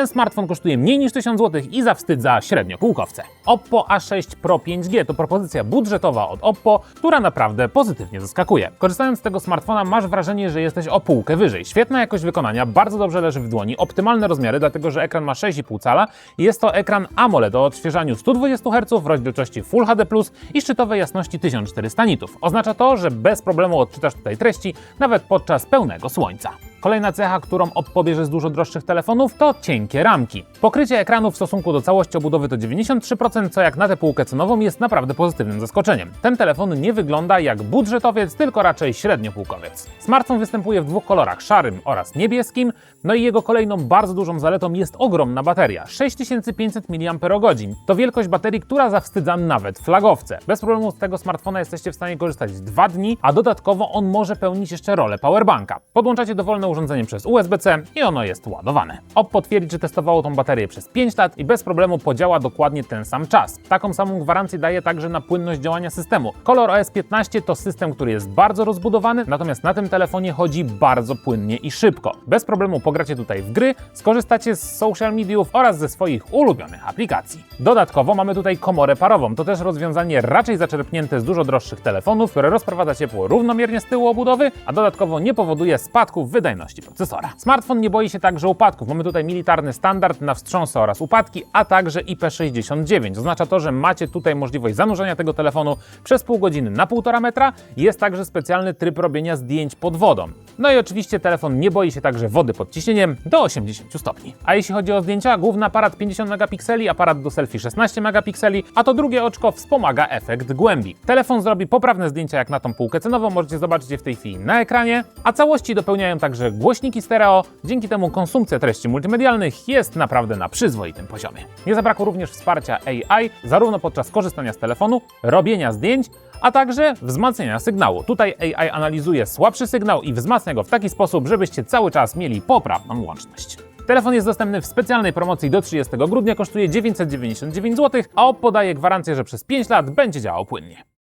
Ten smartfon kosztuje mniej niż 1000 zł i zawstydza średnio kółkowce. Oppo A6 Pro 5G to propozycja budżetowa od Oppo, która naprawdę pozytywnie zaskakuje. Korzystając z tego smartfona masz wrażenie, że jesteś o półkę wyżej. Świetna jakość wykonania, bardzo dobrze leży w dłoni, optymalne rozmiary, dlatego że ekran ma 6,5 cala jest to ekran AMOLED o odświeżaniu 120 Hz, rozdzielczości Full HD+, i szczytowej jasności 1400 nitów. Oznacza to, że bez problemu odczytasz tutaj treści, nawet podczas pełnego słońca. Kolejna cecha, którą Oppo bierze z dużo droższych telefonów, to cienkie ramki. Pokrycie ekranu w stosunku do całości obudowy to 93%, co jak na tę półkę cenową jest naprawdę pozytywnym zaskoczeniem. Ten telefon nie wygląda jak budżetowiec, tylko raczej średniopółkowiec. Smartfon występuje w dwóch kolorach, szarym oraz niebieskim, no i jego kolejną bardzo dużą zaletą jest ogromna bateria, 6500 mAh. To wielkość baterii, która zawstydza nawet flagowce. Bez problemu z tego smartfona jesteście w stanie korzystać 2 dni, a dodatkowo on może pełnić jeszcze rolę powerbanka. Podłączacie dowolne urządzenie przez USB-C i ono jest ładowane. Oppo twierdzi, że testowało tą baterię przez 5 lat i bez problemu podziała dokładnie ten sam czas. Taką samą gwarancję daje także na płynność działania systemu. Color OS 15 to system, który jest bardzo rozbudowany, natomiast na tym telefonie chodzi bardzo płynnie i szybko. Bez problemu pogracie tutaj w gry, skorzystacie z social mediów oraz ze swoich ulubionych aplikacji. Dodatkowo mamy tutaj komorę parową. To też rozwiązanie raczej zaczerpnięte z dużo droższych telefonów, które rozprowadza ciepło równomiernie z tyłu obudowy, a dodatkowo nie powoduje spadków wydajności procesora. Smartfon nie boi się także upadków. Mamy tutaj militarny standard na wstrząsy oraz upadki, a także IP69. Oznacza to, że macie tutaj możliwość zanurzenia tego telefonu przez pół godziny na 1,5 metra. Jest także specjalny tryb robienia zdjęć pod wodą. No i oczywiście telefon nie boi się także wody pod ciśnieniem do 80 stopni. A jeśli chodzi o zdjęcia, główny aparat 50 megapikseli, aparat do selfie 16 megapikseli, a to drugie oczko wspomaga efekt głębi. Telefon zrobi poprawne zdjęcia jak na tą półkę cenową, możecie zobaczyć je w tej chwili na ekranie, a całości dopełniają także głośniki stereo, dzięki temu konsumpcja treści multimedialnych jest naprawdę na przyzwoitym poziomie. Nie zabrakło również wsparcia AI, zarówno podczas korzystania z telefonu, robienia zdjęć, a także wzmacniania sygnału. Tutaj AI analizuje słabszy sygnał i wzmacnia go w taki sposób, żebyście cały czas mieli poprawną łączność. Telefon jest dostępny w specjalnej promocji do 30 grudnia, kosztuje 999 zł, a Oppo daje gwarancję, że przez 5 lat będzie działał płynnie.